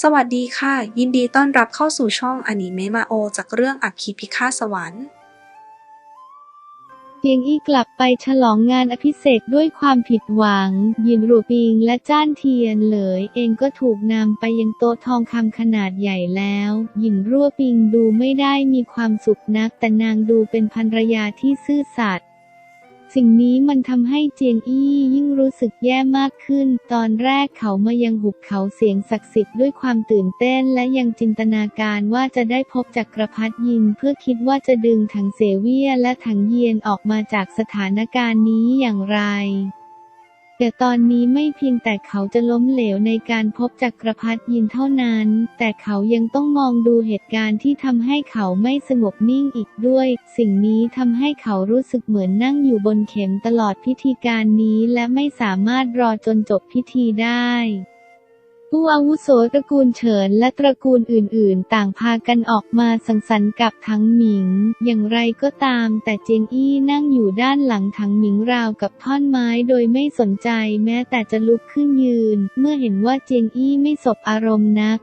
สวัสดีค่ะ ยินดีต้อนรับเข้าสู่ช่องอนิเมะมาโอ จากเรื่องอัคคีพิฆาตสวรรค์เจียงอี้กลับไปฉลองงานอภิเษกด้วยความผิดหวัง ยินรูปิงและจ้านเทียนเหลย เองก็ถูกนำไปยังโต๊ะทองคำขนาดใหญ่แล้ว ยินรั่วปิงดูไม่ได้มีความสุขนัก แต่นางดูเป็นภรรยาที่ซื่อสัตย์ สิ่งนี้มันทำให้เจียงอี้ยิ่งรู้สึกแย่มากขึ้น ตอนแรกเขามายังหุบเขาเสียงศักดิ์สิทธิ์ด้วยความตื่นเต้นและยังจินตนาการว่าจะได้พบจักรพรรดิยิน เพื่อคิดว่าจะดึงถังเสเวียและถังเยียนออกมาจากสถานการณ์นี้อย่างไร แต่ตอนนี้ไม่เพียงแต่เขาจะล้มเหลวในการพบจักรพรรดิยินเท่านั้น แต่เขายังต้องมองดูเหตุการณ์ที่ทำให้เขาไม่สงบนิ่งอีกด้วย สิ่งนี้ทำให้เขารู้สึกเหมือนนั่งอยู่บนเข็มตลอดพิธีการนี้และไม่สามารถรอจนจบพิธีได้ ผู้อาวุโสตระกูลเฉินและตระกูลอื่น ๆ ต่างพากันออกมาสังสรรค์กับทั้งหมิง อย่างไรก็ตาม แต่เจียงอี้นั่งอยู่ด้านหลังถังหมิงราวกับท่อนไม้โดยไม่สนใจแม้แต่จะลุกขึ้นยืน เมื่อเห็นว่าเจียงอี้ไม่สบอารมณ์นัก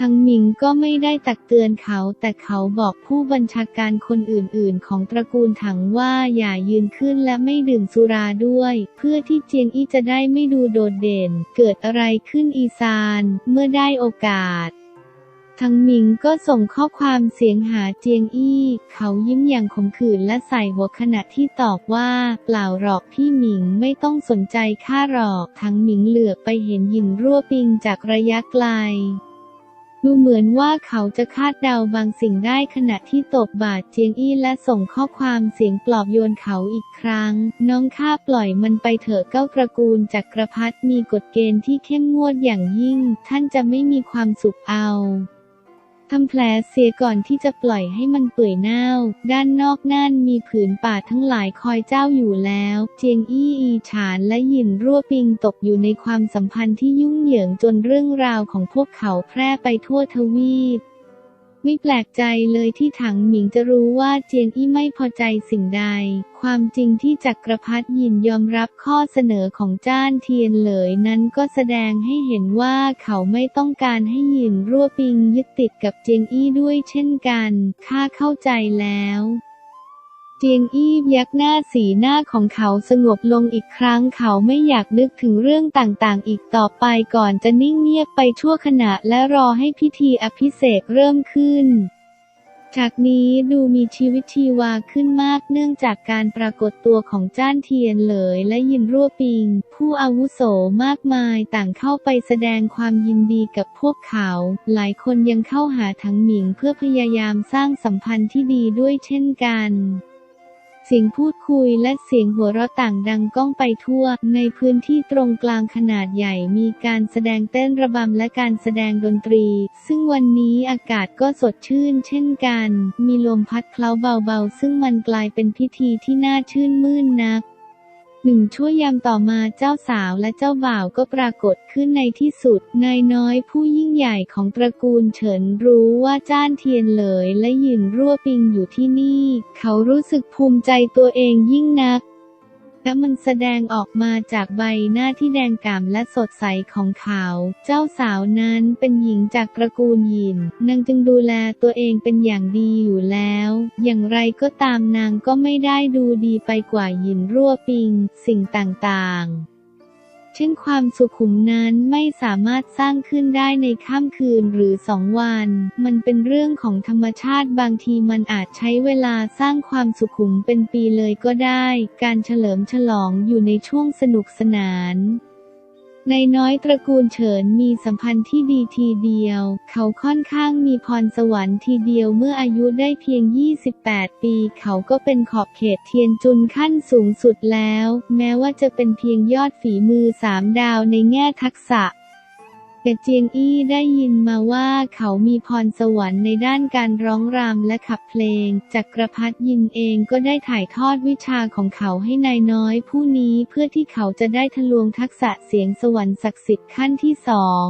ทั้งหมิงก็ไม่ได้ตักเตือนเขา แต่เขาบอกผู้บัญชาการคนอื่นๆ ของตระกูลถังว่าอย่ายืนขึ้นและไม่ดื่มสุราด้วย เพื่อที่เจียงอี้จะได้ไม่ดูโดดเด่น เกิดอะไรขึ้นอีซานเมื่อได้โอกาสทั้งหมิงก็ส่งข้อความเสียงหาเจียงอี้ เขายิ้มอย่างขมขื่นและใส่หัวขณะที่ตอบว่า เปล่าหรอกพี่หมิงไม่ต้องสนใจข้าหรอก ทั้งหมิงเหลือบไปเห็นหยินรั่วปิงจากระยะไกล ดูเหมือนว่าเขาจะคาดเดาบางสิ่งได้ขณะที่ตบบาดเจียงอี้และส่งข้อความเสียงปลอบโยนเขาอีกครั้ง น้องข้าปล่อยมันไปเถอะเก้าตระกูลจักรพรรดิมีกฎเกณฑ์ที่เข้มงวดอย่างยิ่ง ท่านจะไม่มีความสุขเอา ทำแผลเสียก่อนที่จะปล่อยให้มันเปื่อยเน่า ด้านนอกนั่นมีผืนป่าทั้งหลายคอยเจ้าอยู่แล้ว เจียงอี้อีฉานและหยินรั่วปิงตกอยู่ในความสัมพันธ์ที่ยุ่งเหยิงจนเรื่องราวของพวกเขาแพร่ไปทั่วทวีป ไม่แปลกใจเลยที่ถังหมิงจะรู้ว่าเจียงอี้ไม่พอใจสิ่งใด ความจริงที่จักรพรรดิยินยอมรับข้อเสนอของจ้านเทียนเหลยนั้นก็แสดงให้เห็นว่าเขาไม่ต้องการให้หยินรั่วปิงยึดติดกับเจียงอี้ด้วยเช่นกัน ข้าเข้าใจแล้ว จียงอี้ยักหน้าสีหน้าของเขาสงบลงอีกครั้งเขาไม่อยากนึกถึงเรื่องต่างๆ อีกต่อไปก่อนจะนิ่งเงียบไปชั่วขณะและรอให้พิธีอภิเษกเริ่มขึ้นฉากนี้ดูมีชีวิตชีวาขึ้นมากเนื่องจากการปรากฏตัวของจ้านเทียนเหลยและยินรั่วปิง ผู้อาวุโสมากมายต่างเข้าไปแสดงความยินดีกับพวกเขา หลายคนยังเข้าหาทั้งหมิงเพื่อพยายามสร้างสัมพันธ์ที่ดีด้วยเช่นกัน เสียงพูดคุยและเสียงหัวเราะต่างดังก้องไปทั่ว ในพื้นที่ตรงกลางขนาดใหญ่มีการแสดงเต้นระบำและการแสดงดนตรี ซึ่งวันนี้อากาศก็สดชื่นเช่นกัน มีลมพัดเคล้าเบาๆ ซึ่งมันกลายเป็นพิธีที่น่าชื่นมื่นนัก หนึ่งชั่วยามต่อมาเจ้าสาวและเจ้าบ่าวก็ปรากฏขึ้นในที่สุด นายน้อยผู้ยิ่งใหญ่ของตระกูลเฉินรู้ว่าจ้านเทียนเหลยและหยินรั่วปิงอยู่ที่นี่ เขารู้สึกภูมิใจตัวเองยิ่งนัก และมันแสดงออกมาจากใบหน้าที่แดงก่ำและสดใสของเขา เจ้าสาวนั้นเป็นหญิงจากตระกูลยิน นางจึงดูแลตัวเองเป็นอย่างดีอยู่แล้ว อย่างไรก็ตามนางก็ไม่ได้ดูดีไปกว่ายินรั่วปิง สิ่งต่างๆ เช่นความสุขุมนั้นไม่สามารถสร้างขึ้นได้ในค่ำคืนหรือสองวัน มันเป็นเรื่องของธรรมชาติบางทีมันอาจใช้เวลาสร้างความสุขุมเป็นปีเลยก็ได้ การเฉลิมฉลองอยู่ในช่วงสนุกสนาน ในน้อยตระกูลเฉินมีสัมพันธ์ที่ดีทีเดียว เขาค่อนข้างมีพรสวรรค์ทีเดียวเมื่ออายุได้เพียง 28 ปี เขาก็เป็นขอบเขตเทียนจุนขั้นสูงสุดแล้ว แม้ว่าจะเป็นเพียงยอดฝีมือสามดาวในแง่ทักษะ แต่เจียงอี้ได้ยินมาว่าเขามีพรสวรรค์ในด้านการร้องรำและขับเพลง จักรพรรดิยินเองก็ได้ถ่ายทอดวิชาของเขาให้นายน้อยผู้นี้เพื่อที่เขาจะได้ทะลวงทักษะเสียงสวรรค์ศักดิ์สิทธิ์ขั้นที่สอง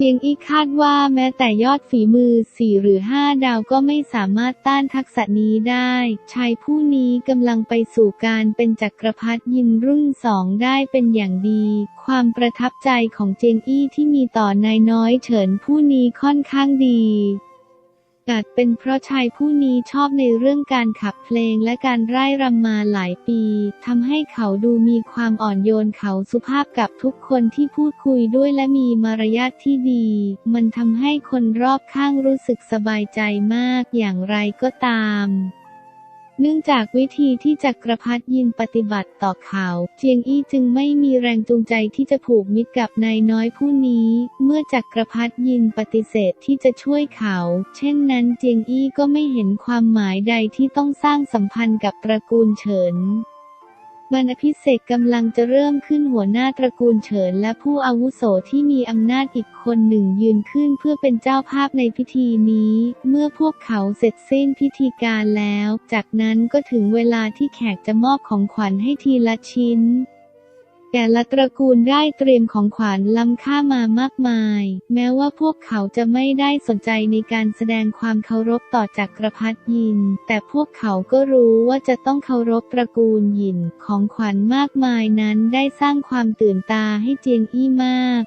เพียงอีคาดว่าแม้แต่ยอดฝีมือ 4 หรือ 5 ดาวก็ไม่สามารถต้านทักษะนี้ได้ ชายผู้นี้กำลังไปสู่การเป็นจักรพรรดิยินรุ่นสองได้เป็นอย่างดี ความประทับใจของเจงอี้ที่มีต่อนายน้อยเฉินผู้นี้ค่อนข้างดี อาจเป็นเพราะชายผู้นี้ชอบในเรื่องการขับเพลงและการไร้รำมาหลายปีทำให้เขาดูมีความอ่อนโยนเขาสุภาพกับทุกคนที่พูดคุยด้วยและมีมารยาทที่ดี มันทำให้คนรอบข้างรู้สึกสบายใจมากอย่างไรก็ตาม เนื่องจากวิธีที่จักรพรรดิยินปฏิบัติต่อเขา เจียงอี้จึงไม่มีแรงจูงใจที่จะผูกมิตรกับนายน้อยผู้นี้ เมื่อจักรพรรดิยินปฏิเสธที่จะช่วยเขา เช่นนั้นเจียงอี้ก็ไม่เห็นความหมายใดที่ต้องสร้างสัมพันธ์กับตระกูลเฉิน บรรพิเศษกำลังจะเริ่มขึ้นหัวหน้าตระกูลเฉินและผู้อาวุโสที่มีอำนาจอีกคนหนึ่งยืนขึ้นเพื่อเป็นเจ้าภาพในพิธีนี้ เมื่อพวกเขาเสร็จสิ้นพิธีการแล้ว จากนั้นก็ถึงเวลาที่แขกจะมอบของขวัญให้ทีละชิ้น แต่ละตระกูลได้เตรียมของขวัญล้ำค่ามามากมาย แม้ว่าพวกเขาจะไม่ได้สนใจในการแสดงความเคารพต่อจักรพรรดิยิน แต่พวกเขาก็รู้ว่าจะต้องเคารพตระกูลยิน ของขวัญมากมายนั้นได้สร้างความตื่นตาให้เจียงอี้มาก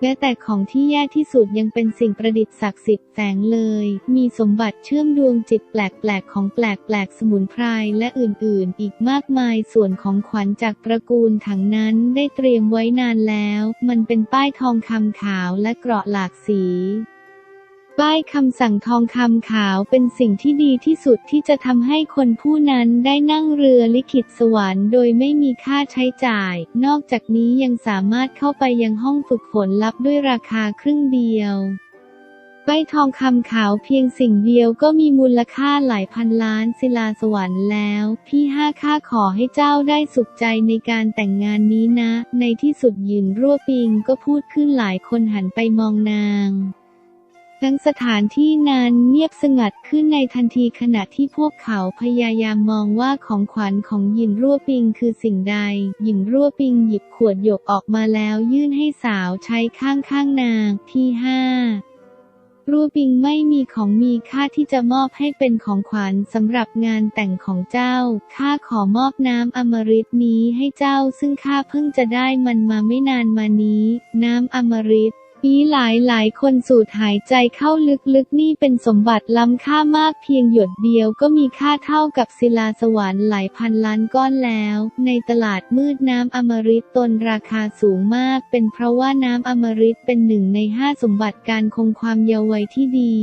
แม้แต่ของที่แย่ที่สุดยังเป็นสิ่งประดิษฐ์ศักดิ์สิทธิ์แฝงเลย มีสมบัติเชื่อมดวงจิตแปลกๆ ของแปลกๆ สมุนไพรและอื่นๆ อีกมากมายส่วนของขวัญจากตระกูลถังนั้นได้เตรียมไว้นานแล้ว มันเป็นป้ายทองคำขาวและเกราะหลากสี ป้ายคำสั่งทองคำขาวเป็นสิ่งที่ดีที่สุดที่จะทำให้คนผู้นั้นได้นั่งเรือลิขิตสวรรค์โดยไม่มีค่าใช้จ่าย นอกจากนี้ยังสามารถเข้าไปยังห้องฝึกฝนลับด้วยราคาครึ่งเดียวป้ายทองคำขาวเพียงสิ่งเดียวก็มีมูลค่าหลายพันล้านศิลาสวรรค์แล้ว พี่ห้าข้าขอให้เจ้าได้สุขใจในการแต่งงานนี้นะ ในที่สุดยินรั่วปิงก็พูดขึ้นหลายคนหันไปมองนาง ทั้งสถานที่นั้นเงียบสงัดขึ้นในทันทีขณะที่พวกเขาพยายามมองว่าของขวัญของหยินรั่วปิงคือสิ่งใดหยินรั่วปิงหยิบขวดหยกออกมาแล้วยื่นให้สาวใช้ข้างข้างนางที่ห้ารั่วปิงไม่มีของมีค่าที่จะมอบให้เป็นของขวัญสำหรับงานแต่งของเจ้า ข้าขอมอบน้ำอมฤตนี้ให้เจ้าซึ่งข้าเพิ่งจะได้มันมาไม่นานมานี้ น้ำอมฤต มีหลายหลายคนสูดหายใจเข้าลึกๆ นี่เป็นสมบัติล้ำค่ามากเพียงหยดเดียวก็มีค่าเท่ากับศิลาสวรรค์หลายพันล้านก้อนแล้ว ในตลาดมืดน้ำอมฤตตนราคาสูงมาก เป็นเพราะว่าน้ำอมฤตเป็นหนึ่งในห้าสมบัติการคงความเยาว์วัยที่ดี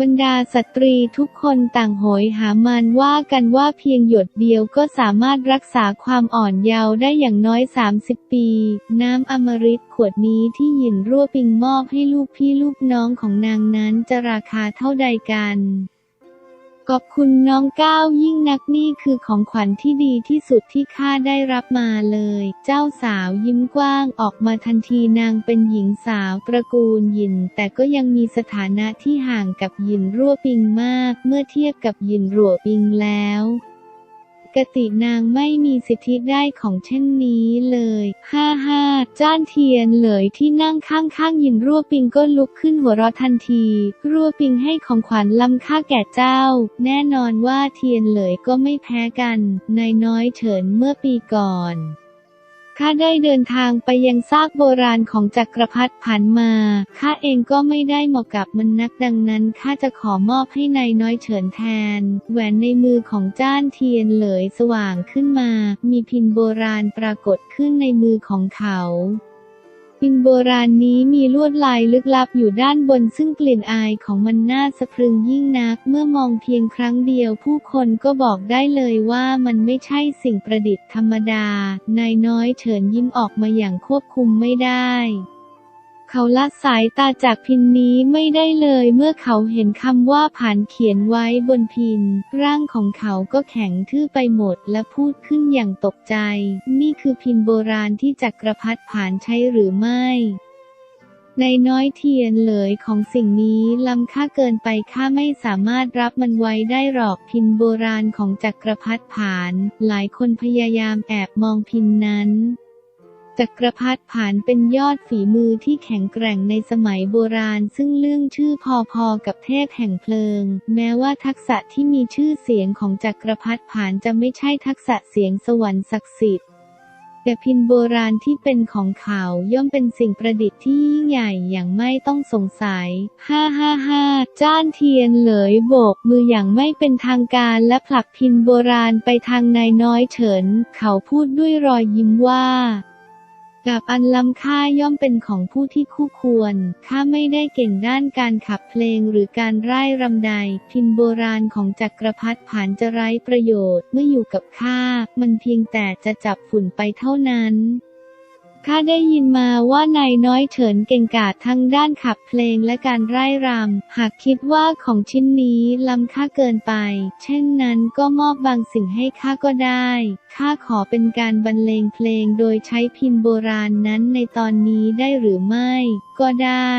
บรรดาสตรีทุกคนต่างโหยหามันว่ากันว่าเพียงหยดเดียวก็สามารถรักษาความอ่อนเยาว์ได้อย่างน้อย 30 ปี น้ำอมฤตขวดนี้ที่หยินรั่วปิงมอบให้ลูกพี่ลูกน้องของนางนั้นจะราคาเท่าใดกัน ขอบคุณน้องก้าวยิ่งนักนี่คือของขวัญที่ดีที่สุดที่ข้าได้รับมาเลย เจ้าสาวยิ้มกว้างออกมาทันทีนางเป็นหญิงสาวตระกูลยิน แต่ก็ยังมีสถานะที่ห่างกับยินรั่วปิงมาก เมื่อเทียบกับยินรั่วปิงแล้ว กตินางไม่มีสิทธิได้ของเช่นนี้เลย ฮ่าฮ่าจ้านเทียนเลยที่นั่งข้างๆยินรั่วปิงก็ลุกขึ้นหัวเราะทันที รั่วปิงให้ของขวัญล้ำค่าแก่เจ้า แน่นอนว่าเทียนเลยก็ไม่แพ้กัน นายน้อยเฉินเมื่อปีก่อน ข้าได้เดินทางไปยังซากโบราณของจักรพรรดิผันมา ข้าเองก็ไม่ได้เหมาะกับมันนักดังนั้นข้าจะขอมอบให้นายน้อยเฉินแทน แหวนในมือของจ้านเทียนเหลยสว่างขึ้นมา มีพินโบราณปรากฏขึ้นในมือของเขา ปินโบราณนี้มีลวดลายลึกลับอยู่ด้านบนซึ่งกลิ่นอายของมันน่าสะพรึงยิ่งนัก เมื่อมองเพียงครั้งเดียวผู้คนก็บอกได้เลยว่ามันไม่ใช่สิ่งประดิษฐ์ธรรมดา นายน้อยเฉินยิ้มออกมาอย่างควบคุมไม่ได้ เขาละสายตาจากพินนี้ไม่ได้เลยเมื่อเขาเห็นคำว่าผ่านเขียนไว้บนพิน ร่างของเขาก็แข็งทื่อไปหมดและพูดขึ้นอย่างตกใจ นี่คือพินโบราณที่จักรพรรดิผ่านใช้หรือไม่ในน้อยเทียนเลยของสิ่งนี้ล้ำค่าเกินไปข้าไม่สามารถรับมันไว้ได้หรอกพินโบราณของจักรพรรดิผาน หลายคนพยายามแอบมองพินนั้น จักรพรรดิผานเป็นยอดฝีมือที่แข็งแกร่งในสมัยโบราณ ซึ่งเรื่องชื่อพอๆกับเทพแห่งเพลิง แม้ว่าทักษะที่มีชื่อเสียงของจักรพรรดิผานจะไม่ใช่ทักษะเสียงสวรรค์ศักดิ์สิทธิ์แต่พินโบราณที่เป็นของเขาย่อมเป็นสิ่งประดิษฐ์ที่ยิ่งใหญ่อย่างไม่ต้องสงสัย ฮ่าฮ่าฮ่าจ้านเทียนเหลยโบกมืออย่างไม่เป็นทางการและผลักพินโบราณไปทางนายน้อยเฉิน เขาพูดด้วยรอยยิ้มว่า กับอันล้ำค่าย่อมเป็นของผู้ที่คู่ควร ข้าไม่ได้เก่งด้านการขับเพลงหรือการร่ายรำใด พินโบราณของจักรพรรดิผานจะไร้ประโยชน์ เมื่ออยู่กับข้า มันเพียงแต่จะจับฝุ่นไปเท่านั้น ข้าได้ยินมาว่านายน้อยเฉินเก่งกาจทั้งด้านขับเพลงและการร่ายรำ หากคิดว่าของชิ้นนี้ล้ำค่าเกินไป เช่นนั้นก็มอบบางสิ่งให้ข้าก็ได้ ข้าขอเป็นการบรรเลงเพลงโดยใช้พินโบราณนั้นในตอนนี้ได้หรือไม่ ก็ได้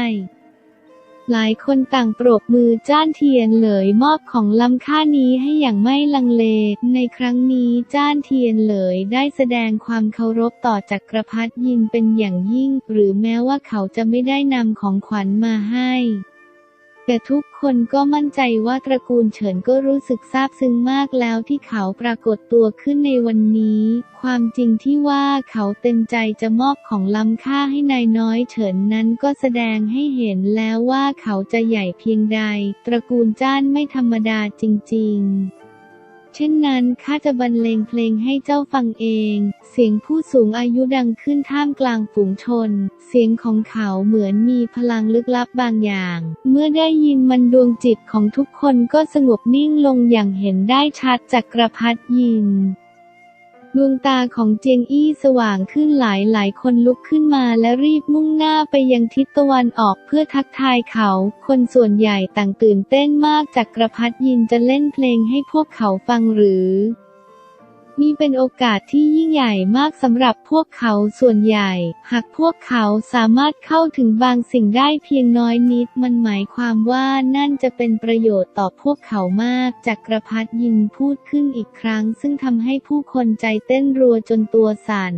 หลายคนต่างปรบมือจ้านเทียนเหลยมอบของล้ำค่านี้ให้อย่างไม่ลังเล ในครั้งนี้จ้านเทียนเหลยได้แสดงความเคารพต่อจักรพรรดิยินเป็นอย่างยิ่ง หรือแม้ว่าเขาจะไม่ได้นำของขวัญมาให้ แต่ทุกคนก็มั่นใจว่าตระกูลเฉินก็รู้สึกซาบซึ้งมากแล้วที่เขาปรากฏตัวขึ้นในวันนี้ ความจริงที่ว่าเขาเต็มใจจะมอบของล้ำค่าให้นายน้อยเฉินนั้นก็แสดงให้เห็นแล้วว่าเขาจะใหญ่เพียงใด ตระกูลจ้านไม่ธรรมดาจริง ๆ ช่นนั้นข้าจะบรรเลงเพลงให้เจ้าฟังเอง เสียงผู้สูงอายุดังขึ้นท่ามกลางฝูงชน เสียงของเขาเหมือนมีพลังลึกลับบางอย่าง เมื่อได้ยินมันดวงจิตของทุกคนก็สงบนิ่งลงอย่างเห็นได้ชัดจากกระพัดยิน ดวงตาของเจียงอี้สว่างขึ้นหลายหลายคนลุกขึ้นมาและรีบมุ่งหน้าไปยังทิศตะวันออกเพื่อทักทายเขา คนส่วนใหญ่ต่างตื่นเต้นมากจากกระพัดยินจะเล่นเพลงให้พวกเขาฟังหรือ นี่เป็นโอกาสที่ยิ่งใหญ่มากสำหรับพวกเขาส่วนใหญ่ หากพวกเขาสามารถเข้าถึงบางสิ่งได้เพียงน้อยนิด มันหมายความว่านั่นจะเป็นประโยชน์ต่อพวกเขามากจักรพรรดิยินพูดขึ้นอีกครั้ง ซึ่งทำให้ผู้คนใจเต้นรัวจนตัวสั่น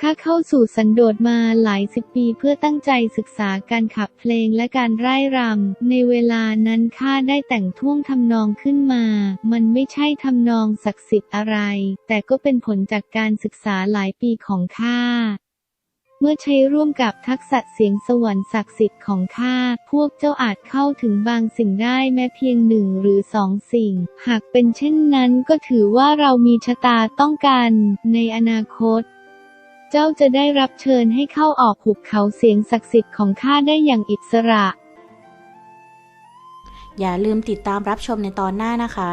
ข้าเข้าสู่สันโดษมาหลายสิบปีเพื่อตั้งใจศึกษาการขับเพลงและการร่ายรำ ในเวลานั้นข้าได้แต่งท่วงทำนองขึ้นมา มันไม่ใช่ทำนองศักดิ์สิทธิ์อะไร แต่ก็เป็นผลจากการศึกษาหลายปีของข้าเมื่อใช้ร่วมกับทักษะเสียงสวรรค์ศักดิ์สิทธิ์ของข้า พวกเจ้าอาจเข้าถึงบางสิ่งได้แม้เพียงหนึ่งหรือสองสิ่ง หากเป็นเช่นนั้นก็ถือว่าเรามีชะตาต้องการในอนาคต เจ้าจะได้รับเชิญให้เข้าออกหุบเขาเสียงศักดิ์สิทธิ์ของข้าได้อย่างอิสระ อย่าลืมติดตามรับชมในตอนหน้านะคะ